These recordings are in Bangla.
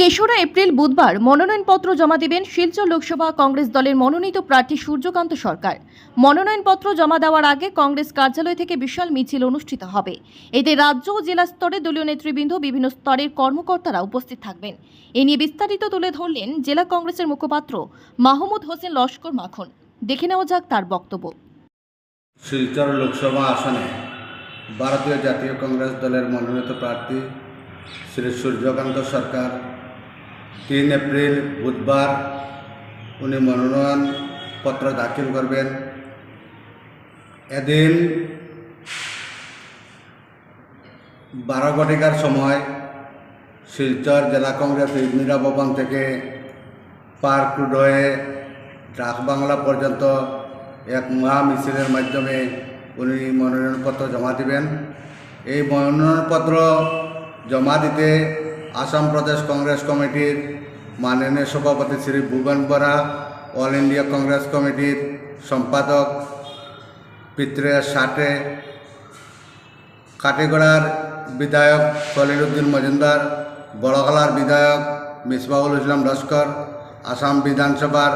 তেসরা এপ্রিল বুধবার মনোনয়নপত্র জমা দেবেন শিলচর লোকসভা কংগ্রেস দলের মনোনীত প্রার্থী সূর্যকান্ত সরকার। মনোনয়নপত্র জমা দেওয়ার আগে কংগ্রেস কার্যালয় থেকে বিশাল মিছিল অনুষ্ঠিত হবে। এতে রাজ্য ও জেলা স্তরে দলীয় নেতৃবৃন্দ, বিভিন্ন স্তরের কর্মকর্তারা উপস্থিত থাকবেন। এ নিয়ে বিস্তারিত তুলে ধরলেন জেলা কংগ্রেসের মুখপাত্র মাহমুদ হোসেন লস্কর মাখন। দেখে নেওয়া যাক তার বক্তব্য। শিলচর লোকসভা আসনে ভারতীয় জাতীয় কংগ্রেস দলের মনোনীত প্রার্থী শ্রী সূর্যকান্ত সরকার তিন এপ্রিল, বুধবার উনি মনোনয়ন পত্র দাখিল করবেন। এদিন বারো ঘটিকার সময় শিলচর জেলা কংগ্রেস ইন্দিরা ভবন থেকে পার্ক রোড হয়ে ডাকবাংলা পর্যন্ত এক মহা মিছিলের মাধ্যমে উনি মনোনয়নপত্র জমা দিবেন। এই মনোনয়নপত্র জমা দিতে আসাম প্রদেশ কংগ্রেস কমিটির মাননীয় সভাপতি শ্রী ভুবন বরা, অল ইন্ডিয়া কংগ্রেস কমিটির সম্পাদক পিত্রে সাটে, কাটিগড়ার বিধায়ক খলিলুদ্দিন মজুমদার বড়গলার বিধায়ক মিসবাউল ইসলাম লস্কর, আসাম বিধানসভার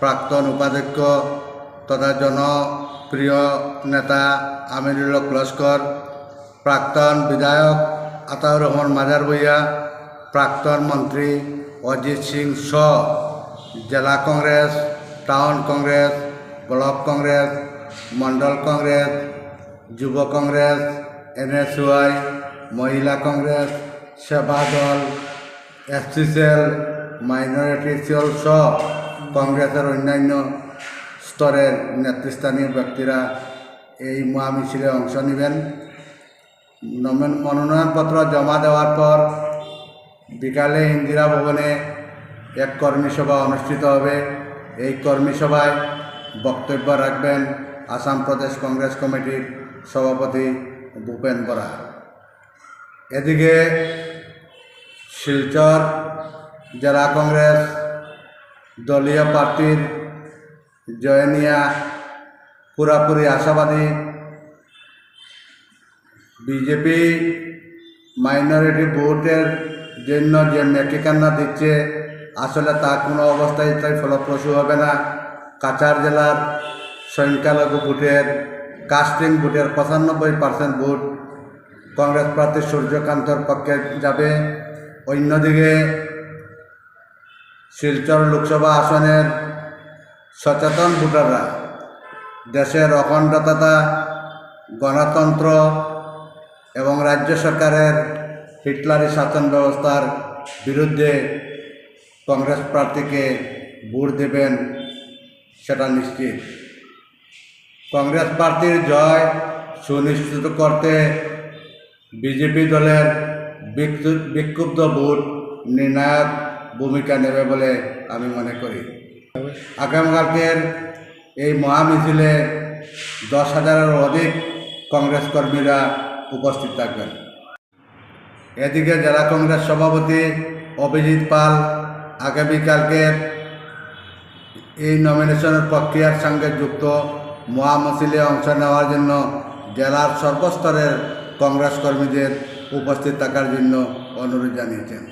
প্রাক্তন উপাধ্যক্ষ তথা জনপ্রিয় নেতা আমিরুল লস্কর, প্রাক্তন বিধায়ক আতাউর রহমান মাজার ভূঁইয়া প্রাক্তন মন্ত্রী অজিত সিং শ জেলা কংগ্রেস, টাউন কংগ্রেস, ব্লক কংগ্রেস, মণ্ডল কংগ্রেস, যুব কংগ্রেস, এনএসওয়াই, মহিলা কংগ্রেস, সেবা দল এসসিসেল মাইনরিটি সেল সহ কংগ্রেসের অন্যান্য স্তরের নেতৃস্থানীয় ব্যক্তিরা এই মহামিছিলে অংশ নেবেন। মনোনয়নপত্র জমা দেওয়ার পর বিকালে ইন্দিরা ভবনে এক কর্মী সভা অনুষ্ঠিত হবে। এই কর্মী সভায় বক্তব্য রাখবেন আসাম প্রদেশ কংগ্রেস কমিটির সভাপতি ভূপেন বরা। এদিকে শিলচর জেলা কংগ্রেস দলীয় প্রার্থীর জয়নিয়া পুরাপুরি আশাবাদী। বিজেপি মাইনরিটি ভোটের জন্য যে মেটিকান্না দিচ্ছে, আসলে তা কোনো অবস্থায় তাই ফলপ্রসূ হবে না। কাছাড় জেলার সংখ্যালঘু ভোটের, কাস্টিং ভোটের পঁচানব্বই পার্সেন্ট ভোট কংগ্রেস প্রার্থী সূর্যকান্তর পক্ষে যাবে। অন্যদিকে, শিলচর লোকসভা আসনের সচেতন ভোটাররা, দেশের অখণ্ডতা, গণতন্ত্র এবং রাজ্য সরকারের হিটলারি শাসন ব্যবস্থার বিরুদ্ধে কংগ্রেস প্রার্থীকে ভোট দেবেন সেটা নিশ্চিত। কংগ্রেস প্রার্থীর জয় সুনিশ্চিত করতে বিজেপি দলের বিক্ষুব্ধ ভোট নির্ণায়ক ভূমিকা নেবে বলে আমি মনে করি। আগামীকালকের এই মহামিছিলে দশ হাজারের অধিক কংগ্রেস কর্মীরা উপস্থিত থাকবেন। এদিকে জেলা কংগ্রেস সভাপতি অভিজিৎ পাল আগামীকালকের এই নমিনেশনের প্রক্রিয়ার সঙ্গে যুক্ত মহামসিলে অংশ নেওয়ার জন্য জেলার সর্বস্তরের কংগ্রেস কর্মীদের উপস্থিত থাকার জন্য অনুরোধ জানিয়েছেন।